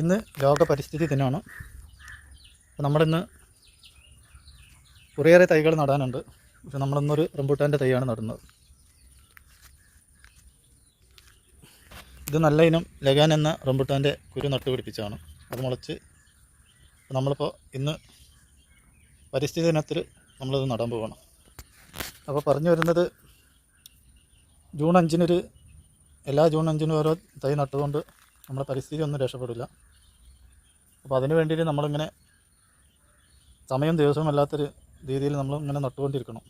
ഇന്ന് ലോക പരിസ്ഥിതി ദിനമാണ്. അപ്പോൾ നമ്മളിന്ന് കുറേയേറെ തൈകൾ നടാനുണ്ട്. പക്ഷെ നമ്മളിന്നൊരു റംബൂട്ടാന്റെ തൈയാണ് നടുന്നത്. ഇത് നല്ല ഇനം ലഗാൻ എന്ന റംബൂട്ടാന്റെ കുരു നട്ടുപിടിപ്പിച്ചതാണ് അത് മുളച്ച് നമ്മളിപ്പോൾ ഇന്ന് പരിസ്ഥിതി ദിനത്തിൽ നമ്മളിത് നടാൻ പോവാണ്. അപ്പോൾ പറഞ്ഞു വരുന്നത് ജൂൺ അഞ്ചിനൊരു എല്ലാ ജൂൺ അഞ്ചിനും ഓരോ തൈ നട്ടുകൊണ്ട് നമ്മുടെ പരിസ്ഥിതി ഒന്നും രക്ഷപ്പെടില്ല. അപ്പോൾ അതിന് വേണ്ടിയിട്ട് നമ്മളിങ്ങനെ സമയം ദിവസവും അല്ലാത്തൊരു രീതിയിൽ നമ്മൾ ഇങ്ങനെ നട്ടുകൊണ്ടിരിക്കണം.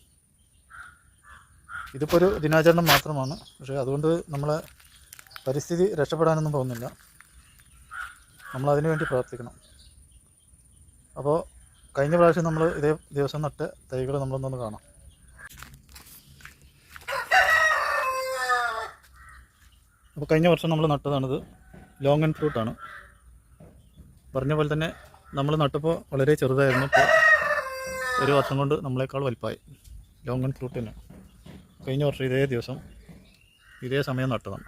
ഇതിപ്പോൾ ഒരു ദിനാചരണം മാത്രമാണ്. പക്ഷേ അതുകൊണ്ട് നമ്മളെ പരിസ്ഥിതി രക്ഷപ്പെടാനൊന്നും പോകുന്നില്ല. നമ്മൾ അതിനു വേണ്ടി പ്രാർത്ഥിക്കണം. അപ്പോൾ കഴിഞ്ഞ പ്രാവശ്യം നമ്മൾ ഇതേ ദിവസം നട്ട് തൈകൾ നമ്മളൊന്നൊന്ന് കാണാം. അപ്പോൾ കഴിഞ്ഞ വർഷം നമ്മൾ നട്ടതാണിത്. ലോങ് ആൻഡ് ഫ്രൂട്ടാണ്. പറഞ്ഞ പോലെ തന്നെ നമ്മൾ നട്ടപ്പോൾ വളരെ ചെറുതായിരുന്നു. ഇപ്പോൾ ഒരു വർഷം കൊണ്ട് നമ്മളെക്കാൾ വലുപ്പമായി. ലോങ് ആൻഡ് ഫ്രൂട്ട് തന്നെ കഴിഞ്ഞ വർഷം ഇതേ ദിവസം ഇതേ സമയം നട്ടതാണ്.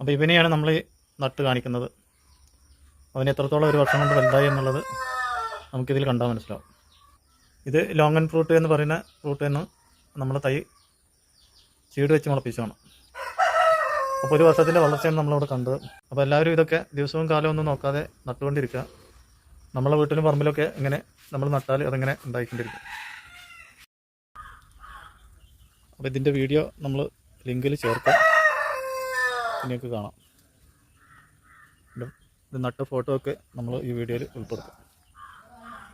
അപ്പോൾ ഇവനെയാണ് നമ്മൾ നട്ട് കാണിക്കുന്നത്. അവന് എത്രത്തോളം ഒരു വർഷം കൊണ്ട് വലുതായി എന്നുള്ളത് നമുക്കിതിൽ കണ്ടാൽ മനസ്സിലാവും. ഇത് ലോങ് ആൻഡ് ഫ്രൂട്ട് എന്ന് പറയുന്ന ഫ്രൂട്ട് തന്നെ നമ്മൾ തൈ ചീട് വെച്ച് മുളപ്പിച്ചതാണ്. അപ്പോൾ ഒരു വർഷത്തിന്റെ വളർച്ചയാണ് നമ്മളിവിടെ കണ്ടത്. അപ്പോൾ എല്ലാവരും ഇതൊക്കെ ദിവസവും കാലവും ഒന്നും നോക്കാതെ നട്ടുകൊണ്ടിരിക്കുക. നമ്മളെ വീട്ടിലും പറമ്പിലൊക്കെ ഇങ്ങനെ നമ്മൾ നട്ടാൽ അതങ്ങനെ ഉണ്ടായിക്കൊണ്ടിരിക്കും. അപ്പോൾ ഇതിന്റെ വീഡിയോ നമ്മൾ ലിങ്കിൽ ചേർക്കാം. നിങ്ങൾക്ക് കാണാം. ഇത് നട്ട ഫോട്ടോ ഒക്കെ നമ്മൾ ഈ വീഡിയോയിൽ ഉൾപ്പെടുത്തും.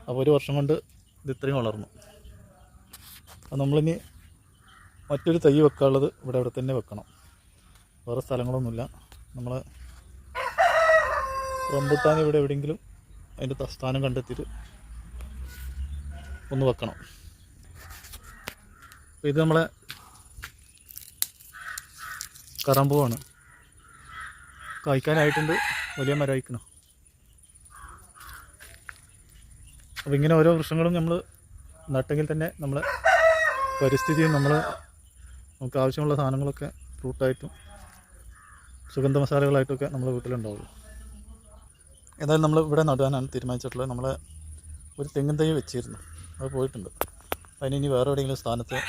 അപ്പോൾ ഒരു വർഷം കൊണ്ട് ഇത് ഇത്രയും വളർന്നു. അപ്പോൾ നമ്മളിനി മറ്റൊരു തൈ വെക്കാനുള്ളത് ഇവിടെ ഇവിടെ തന്നെ വെക്കണം. വേറെ സ്ഥലങ്ങളൊന്നുമില്ല. നമ്മൾ റംബുട്ടാൻ ഇവിടെ എവിടെയെങ്കിലും അതിന്റെ സ്ഥാനം കണ്ടെത്തിയിട്ട് ഒന്ന് വെക്കണം. ഇത് നമ്മളെ കറമ്പുവാണ്. കായ്ക്കാനായിട്ടുണ്ട്. വലിയ മരം അയക്കണം അപ്പോൾ ഇങ്ങനെ ഓരോ വൃക്ഷങ്ങളും നമ്മൾ നട്ടെങ്കിൽ തന്നെ നമ്മളെ പരിസ്ഥിതിയും നമ്മൾ നമുക്ക് ആവശ്യമുള്ള സാധനങ്ങളൊക്കെ ഫ്രൂട്ടായിട്ടും സുഗന്ധ മസാലകളായിട്ടൊക്കെ നമ്മുടെ വീട്ടിലുണ്ടാവുള്ളൂ. ഏതായാലും നമ്മൾ ഇവിടെ നടാനാണ് തീരുമാനിച്ചിട്ടുള്ളത്. നമ്മൾ ഒരു തെങ്ങിൻ തൈ വെച്ചിരുന്നു. അത് പോയിട്ടുണ്ട്. അതിന് ഇനി വേറെ എവിടെയെങ്കിലും സ്ഥാനത്ത്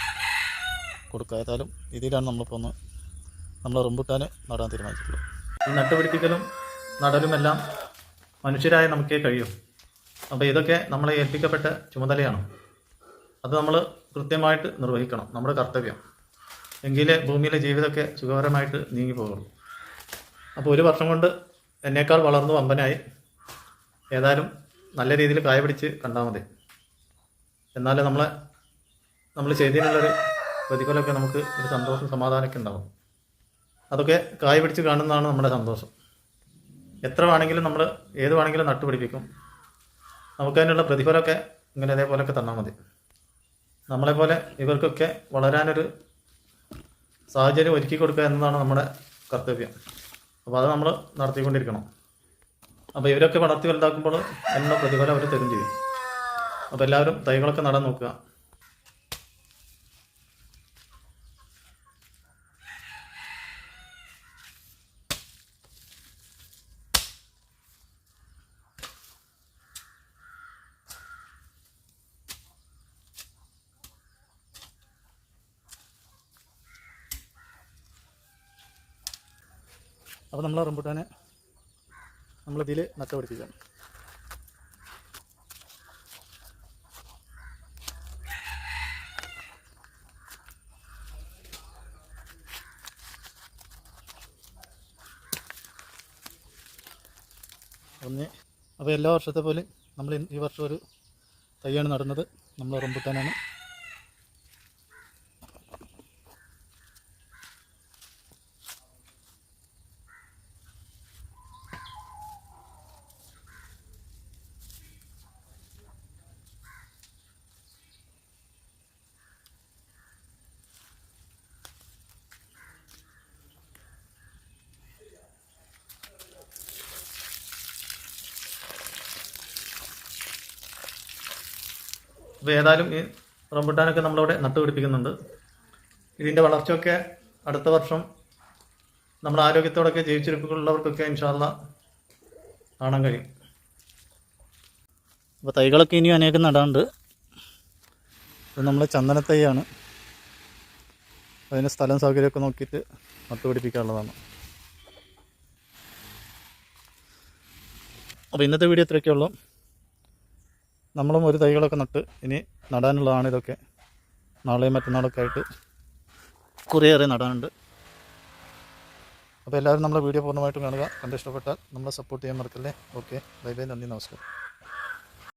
കൊടുക്കുക ഏതായാലും ഇതിലാണ് നമ്മളിപ്പോൾ ഒന്ന് നമ്മൾ റംബുട്ടാൻ നടാൻ തീരുമാനിച്ചിട്ടുള്ളത്. നട്ടുപിടിപ്പിക്കലും നടലുമെല്ലാം മനുഷ്യരായ നമുക്കേ കഴിയും. അപ്പോൾ ഇതൊക്കെ നമ്മളെ ഏൽപ്പിക്കപ്പെട്ട ചുമതലയാണ്. അത് നമ്മൾ കൃത്യമായിട്ട് നിർവഹിക്കണം. നമ്മുടെ കർത്തവ്യം. എങ്കിലേ ഭൂമിയിലെ ജീവിതമൊക്കെ സുഖകരമായിട്ട് നീങ്ങി പോകുള്ളൂ അപ്പോൾ ഒരു വർഷം കൊണ്ട് എന്നേക്കാൾ വളർന്നു വമ്പനായി. ഏതായാലും നല്ല രീതിയിൽ കായ പിടിച്ച് കണ്ടാൽ മതി. എന്നാലേ നമ്മളെ നമ്മൾ ചെയ്തതിനുള്ളൊരു പ്രതിഫലമൊക്കെ നമുക്ക് ഒരു സന്തോഷം സമാധാനമൊക്കെ ഉണ്ടാവും. അതൊക്കെ കായ പിടിച്ച് കാണുന്നതാണ് നമ്മുടെ സന്തോഷം. എത്ര വേണമെങ്കിലും നമ്മൾ ഏത് വേണമെങ്കിലും നട്ടുപിടിപ്പിക്കും നമുക്കതിനുള്ള പ്രതിഫലമൊക്കെ ഇങ്ങനെ ഇതേപോലെയൊക്കെ തന്നാൽ മതി. നമ്മളെപ്പോലെ ഇവർക്കൊക്കെ വളരാനൊരു സാഹചര്യം ഒരുക്കി കൊടുക്കുക എന്നതാണ് നമ്മുടെ കർത്തവ്യം. അപ്പോൾ അത് നമ്മൾ നടത്തിക്കൊണ്ടിരിക്കണം. അപ്പോൾ ഇവരൊക്കെ വളർത്തി വലുതാക്കുമ്പോൾ അതിനുള്ള പ്രതിഫലം അവർ തരും ചെയ്യും. അപ്പോൾ എല്ലാവരും തൈകളൊക്കെ നടാൻ നോക്കുക. അപ്പോൾ നമ്മൾ റംബുട്ടാനെ നമ്മളിതിൽ നട്ടുപിടിപ്പിക്കണം ഒന്ന് അപ്പോൾ എല്ലാ വർഷത്തെ പോലെ നമ്മൾ ഈ വർഷം ഒരു തയ്യാണ് നടുന്നത്. നമ്മൾ റംബുട്ടാനാണ്. അപ്പോൾ ഏതായാലും ഈ റംബുട്ടാനൊക്കെ നമ്മളിവിടെ നട്ടുപിടിപ്പിക്കുന്നുണ്ട് ഇതിന്റെ വളർച്ചയൊക്കെ അടുത്ത വർഷം നമ്മുടെ ആരോഗ്യത്തോടൊക്കെ ജീവിച്ചിരിപ്പുള്ളവർക്കൊക്കെ ഇൻഷാല്ല കാണാൻ കഴിയും. അപ്പോൾ തൈകളൊക്കെ ഇനിയും അനേകം നടാണ്ട് ഇത് നമ്മൾ ചന്ദനത്തൈയാണ്. അതിന് സ്ഥലം സൗകര്യമൊക്കെ നോക്കിയിട്ട് നട്ടുപിടിപ്പിക്കാനുള്ളതാണ് അപ്പോൾ ഇന്നത്തെ വീഡിയോ ഇത്രയൊക്കെ ഉള്ളൂ. നമ്മളും ഒരു തൈകളൊക്കെ നട്ട് ഇനി നടാനുള്ളതാണ് ഇതൊക്കെ. നാളെയും മറ്റന്നാളൊക്കെ ആയിട്ട് കുറേയേറെ നടാനുണ്ട്. അപ്പോൾ എല്ലാവരും നമ്മളെ വീഡിയോ പൂർണമായിട്ടും കാണുക. കണ്ടിഷ്ടപ്പെട്ടാൽ നമ്മളെ സപ്പോർട്ട് ചെയ്യാൻ മറക്കല്ലേ? Okay bye bye. നന്ദി. നമസ്കാരം.